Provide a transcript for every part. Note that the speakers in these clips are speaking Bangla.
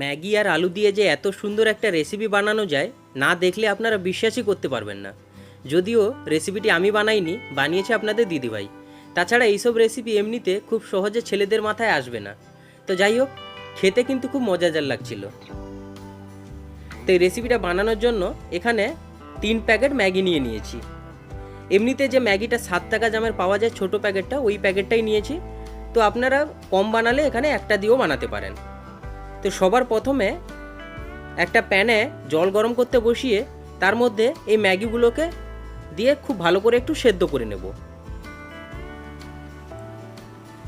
ম্যাগি আর আলু দিয়ে যে এত সুন্দর একটা রেসিপি বানানো যায়, না দেখলে আপনারা বিশ্বাসই করতে পারবেন না। যদিও রেসিপিটি আমি বানাইনি, বানিয়েছে আপনাদের দিদিভাই। তাছাড়া এইসব রেসিপি এমনিতে খুব সহজে ছেলেদের মাথায় আসবে না। তো যাই হোক, খেতে কিন্তু খুব মজাদার লাগছিল। তো এই রেসিপিটা বানানোর জন্য এখানে তিন প্যাকেট ম্যাগি নিয়ে নিয়েছি। এমনিতে যে ম্যাগিটা সাত টাকা জামের পাওয়া যায় ছোটো প্যাকেটটা, ওই প্যাকেটটাই নিয়েছি। তো আপনারা কম বানালে এখানে একটা দিয়েও বানাতে পারেন। তো সবার প্রথমে একটা প্যানে জল গরম করতে বসিয়ে তার মধ্যে এই ম্যাগিগুলোকে দিয়ে খুব ভালো করে একটু সেদ্ধ করে নেব।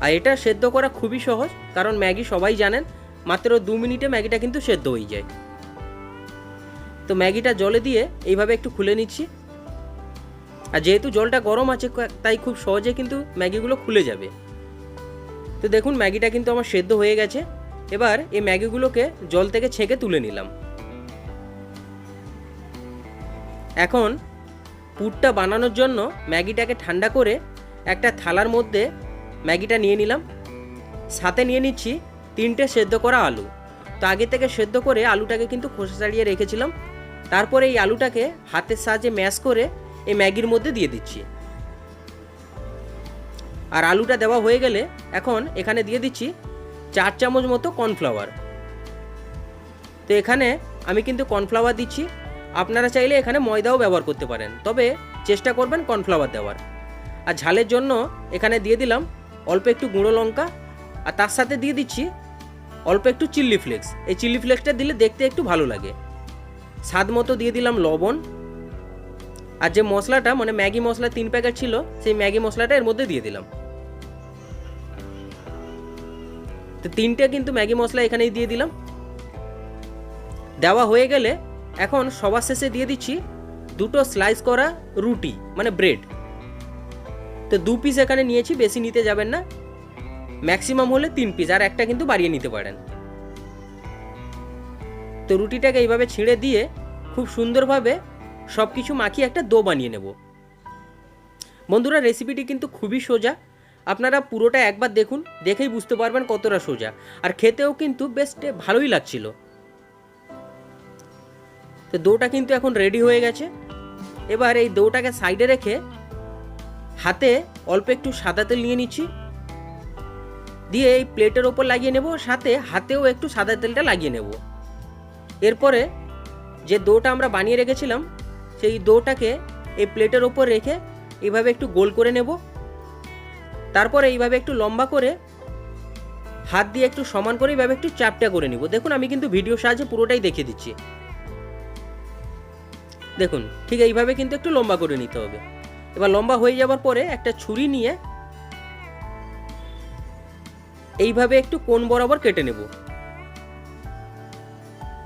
আর এটা সেদ্ধ করা খুবই সহজ, কারণ ম্যাগি সবাই জানেন, মাত্র দু মিনিটে ম্যাগিটা কিন্তু সেদ্ধ হয়ে যায়। তো ম্যাগিটা জলে দিয়ে এইভাবে একটু খুলে নিচ্ছি। আর যেহেতু জলটা গরম আছে তাই খুব সহজে কিন্তু ম্যাগিগুলো খুলে যাবে। তো দেখুন, ম্যাগিটা কিন্তু আমার সেদ্ধ হয়ে গেছে। এবার এই ম্যাগিগুলোকে জল থেকে ছেঁকে তুলে নিলাম। এখন পুরটা বানানোর জন্য ম্যাগিটাকে ঠান্ডা করে একটা থালার মধ্যে ম্যাগিটা নিয়ে নিলাম। সাথে নিয়ে নিচ্ছি তিনটে সেদ্ধ করা আলু। তো আগে থেকে সেদ্ধ করে আলুটাকে কিন্তু খোসা ছাড়িয়ে রেখেছিলাম। তারপরে এই আলুটাকে হাতের সাহায্যে ম্যাশ করে এই ম্যাগির মধ্যে দিয়ে দিচ্ছি। আর আলুটা দেওয়া হয়ে গেলে এখন এখানে দিয়ে দিচ্ছি চার চামচ মতো কর্নফ্লাওয়ার। তো এখানে আমি কিন্তু কর্নফ্লাওয়ার দিচ্ছি। আপনারা চাইলে এখানে ময়দাও ব্যবহার করতে পারেন। তবে চেষ্টা করবেন কর্নফ্লাওয়ার দেওয়ার। আর ঝালের জন্য এখানে দিয়ে দিলাম অল্প একটু গুঁড়ো লঙ্কা। আর তার সাথে দিয়ে দিচ্ছি অল্প একটু চিল্লি ফ্লেক্স। এই চিল্লি ফ্লেক্সটা দিলে দেখতে একটু ভালো লাগে। স্বাদ মতো দিয়ে দিলাম লবণ। আর যে মশলাটা মানে ম্যাগি মশলা তিন প্যাকেট ছিল, সেই ম্যাগি মশলাটা এর মধ্যে দিয়ে দিলাম। তো তিনটে কিন্তু ম্যাগি মশলা এখানেই দিয়ে দিলাম। দেওয়া হয়ে গেলে এখন সবার শেষে দিয়ে দিচ্ছি দুটো স্লাইস করা রুটি মানে ব্রেড তো দু পিস এখানে নিয়েছি, বেশি নিতে যাবেন না। ম্যাক্সিমাম হলে তিন পিস আর একটা কিন্তু বাড়িয়ে নিতে পারেন। তো রুটিটাকে এইভাবে ছিঁড়ে দিয়ে খুব সুন্দরভাবে সব কিছু মাখিয়ে একটা দো বানিয়ে নেব। বন্ধুরা রেসিপিটি কিন্তু খুবই সোজা। আপনারা পুরোটা একবার দেখুন, দেখেই বুঝতে পারবেন কতটা সোজা। আর খেতেও কিন্তু বেশ ভালোই লাগছিল। তো দোটা কিন্তু এখন রেডি হয়ে গেছে। এবার এই দোটাকে সাইডে রেখে হাতে অল্প একটু সাদা তেল নিয়ে নিচ্ছি। দিয়ে এই প্লেটের ওপর লাগিয়ে নেব, সাথে হাতেও একটু সাদা তেলটা লাগিয়ে নেব। এরপরে যে দোটা আমরা বানিয়ে রেখেছিলাম, সেই দোটাকে এই প্লেটের ওপর রেখে এভাবে একটু গোল করে নেব। তারপরে এইভাবে একটু লম্বা করে হাত দিয়ে একটু সমান করে এইভাবে একটু চাপটা করে নিব। দেখুন, আমি কিন্তু ভিডিও সাহায্যে পুরোটাই দেখিয়ে দিচ্ছি। দেখুন, ঠিক এইভাবে কিন্তু একটু লম্বা করে নিতে হবে। এবার লম্বা হয়ে যাওয়ার পরে একটা ছুরি নিয়ে এইভাবে একটু কোণ বরাবর কেটে নেব।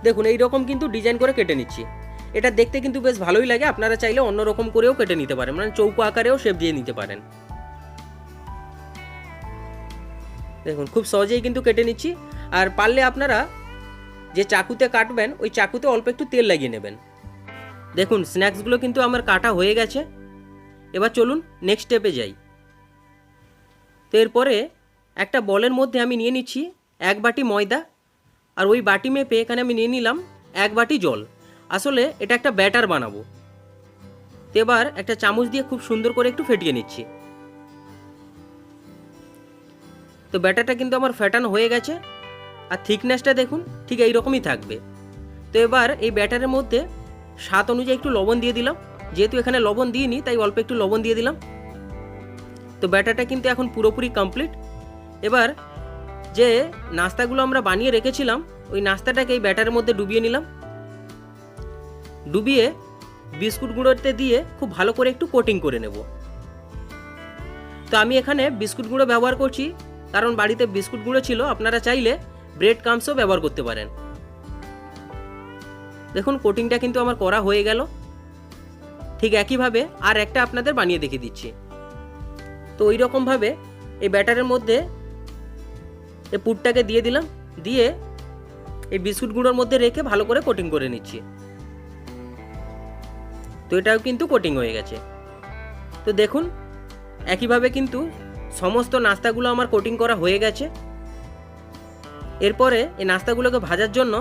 দেখুন এই রকম কিন্তু ডিজাইন করে কেটে নিচ্ছি। এটা দেখতে কিন্তু বেশ ভালোই লাগে। আপনারা চাইলে অন্য রকম করেও কেটে নিতে পারেন। মানে চৌকো আকারেও শেপ দিয়ে নিতে পারেন। দেখুন, খুব সহজেই কিন্তু কেটে নিচ্ছি। আর পারলে আপনারা যে চাকুতে কাটবেন, ওই চাকুতে অল্প একটু তেল লাগিয়ে নেবেন। দেখুন, স্ন্যাক্সগুলো কিন্তু আমার কাটা হয়ে গেছে। এবার চলুন নেক্সট স্টেপে যাই। তো এরপরে একটা বলের মধ্যে আমি নিয়ে নিচ্ছি এক বাটি ময়দা, আর ওই বাটি মেপে এখানে আমি নিয়ে নিলাম এক বাটি জল। আসলে এটা একটা ব্যাটার বানাবো। এবার একটা চামচ দিয়ে খুব সুন্দর করে একটু ফেটিয়ে নিচ্ছি। তো ব্যাটারটা কিন্তু আমার ফ্যাটান হয়ে গেছে। আর থিকনেসটা দেখুন, ঠিক এই রকমই থাকবে। তো এবার এই ব্যাটারের মধ্যে স্বাদ অনুযায়ী একটু লবণ দিয়ে দিলাম। যেহেতু এখানে লবণ দিইনি, তাই অল্প একটু লবণ দিয়ে দিলাম। তো ব্যাটারটা কিন্তু এখন পুরোপুরি কমপ্লিট এবার যে নাস্তাগুলো আমরা বানিয়ে রেখেছিলাম, ওই নাস্তাটাকে এই ব্যাটারের মধ্যে ডুবিয়ে নিলাম। ডুবিয়ে বিস্কুট গুঁড়োতে দিয়ে খুব ভালো করে একটু কোটিং করে নেব। তো আমি এখানে বিস্কুট গুঁড়ো ব্যবহার করছি কারণ বাড়িতে বিস্কুট গুঁড়ো ছিল, আপনারা চাইলে ব্রেড কামসও ব্যবহার করতে পারেন। দেখুন কোটিংটা কিন্তু আমার করা হয়ে গেল। ঠিক একইভাবে আর একটা আপনাদের বানিয়ে দেখিয়ে দিচ্ছি। তো ওই রকমভাবে এই ব্যাটারের মধ্যে এই পুরটাকে দিয়ে দিলাম, দিয়ে এই বিস্কুট গুঁড়োর মধ্যে রেখে ভালো করে কোটিং করে নিচ্ছি। তো এটাও কিন্তু কোটিং হয়ে গেছে। তো দেখুন, একইভাবে কিন্তু সমস্ত নাস্তাগুলো আমার কোটিং করা হয়ে গেছে। এরপরে এই নাস্তাগুলোকে ভাজার জন্য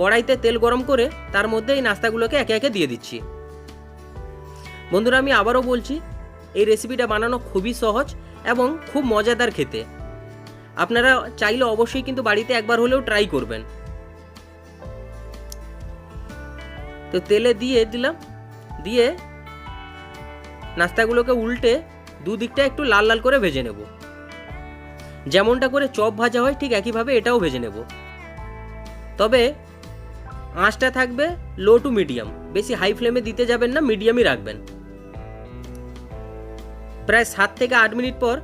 কড়াইতে তেল গরম করে তার মধ্যে এই নাস্তাগুলোকে একে একে দিয়ে দিচ্ছি। বন্ধুরা, আমি আবারও বলছি, এই রেসিপিটা বানানো খুবই সহজ এবং খুব মজাদার খেতে। আপনারা চাইলে অবশ্যই কিন্তু বাড়িতে একবার হলেও ট্রাই করবেন। তো তেলে দিয়ে দিলাম, দিয়ে নাস্তাগুলোকে উল্টে দুদিকটা একটু লাল লাল করে ভেজে নেব। যেমনটা করে চপ ভাজা হয়, ঠিক একইভাবে এটাও ভেজে নেব। তবে আঁচটা থাকবে লো টু মিডিয়াম বেশি হাই ফ্লেমে দিতে যাবেন না মিডিয়ামই রাখবেন। প্রায় সাত থেকে আট মিনিট পর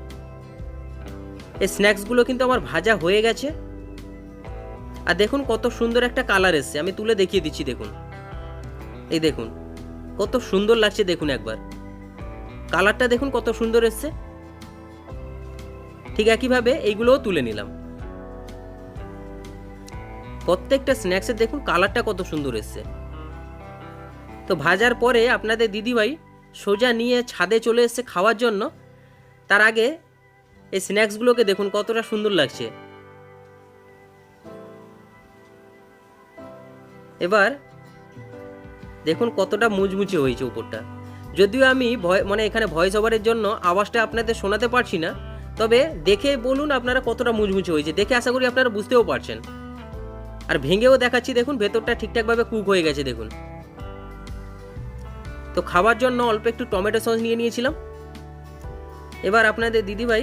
এই স্ন্যাক্সগুলো কিন্তু আমার ভাজা হয়ে গেছে। আর দেখুন কত সুন্দর একটা কালার এসছে, আমি তুলে দেখিয়ে দিচ্ছি, দেখুন। এই দেখুন, কত সুন্দর লাগছে, দেখুন একবার। কালারটা দেখুন কত সুন্দর এসছে। ঠিক একইভাবে এইগুলোও তুলে নিলাম। প্রত্যেকটা স্ন্যাক্সের দেখুন কালারটা কত সুন্দর এসছে। তো ভাজার পরে আপনাদের দিদিভাই সোজা নিয়ে ছাদে চলে এসছে খাওয়ার জন্য। তার আগে এই স্ন্যাক্সগুলোকে দেখুন কতটা সুন্দর লাগছে। এবার দেখুন কতটা মুচমুচে হয়েছে উপরটা। যদিও আমি মানে এখানে ভয়েস ওভারের জন্য আওয়াজটা আপনাদের শোনাতে পারছি না, তবে দেখে বলুন আপনারা কতটা মুচমুচে হয়েছে। দেখে আশা করি আপনারা বুঝতেও পারছেন। আর ভেঙেও দেখাচ্ছি, দেখুন, ভেতরটা ঠিকঠাকভাবে কুক হয়ে গেছে, দেখুন। তো খাবার জন্য অল্প একটু টমেটো সস নিয়ে নিয়েছিলাম। এবার আপনাদের দিদিভাই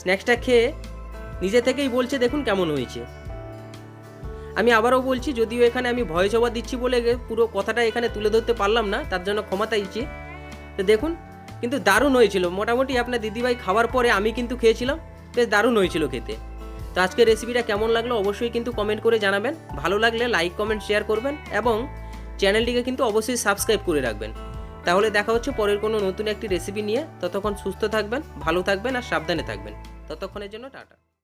স্ন্যাক্সটা খেয়ে নিজে থেকেই বলছে, দেখুন কেমন হয়েছে। আমি আবারও বলছি, যদিও এখানে আমি ভয়েস ওভার দিচ্ছি বলে পুরো কথাটা এখানে তুলে ধরতে পারলাম না, তার জন্য ক্ষমা চাইছি। তো দেখুন, কিন্তু দারুণ হয়েছিল। মোটামুটি আপনার দিদিভাই খাওয়ার পরে আমি কিন্তু খেয়েছিলাম, বেশ দারুণ হয়েছিল খেতে। তো আজকের রেসিপিটা কেমন লাগল অবশ্যই কিন্তু কমেন্ট করে জানাবেন। ভালো লাগলে লাইক কমেন্ট শেয়ার করবেন এবং চ্যানেলটিকে কিন্তু অবশ্যই সাবস্ক্রাইব করে রাখবেন। তাহলে দেখা হচ্ছে পরের কোনো নতুন একটি রেসিপি নিয়ে। ততক্ষণ সুস্থ থাকবেন, ভালো থাকবেন আর সাবধানে থাকবেন। ততক্ষণের জন্য টাটা।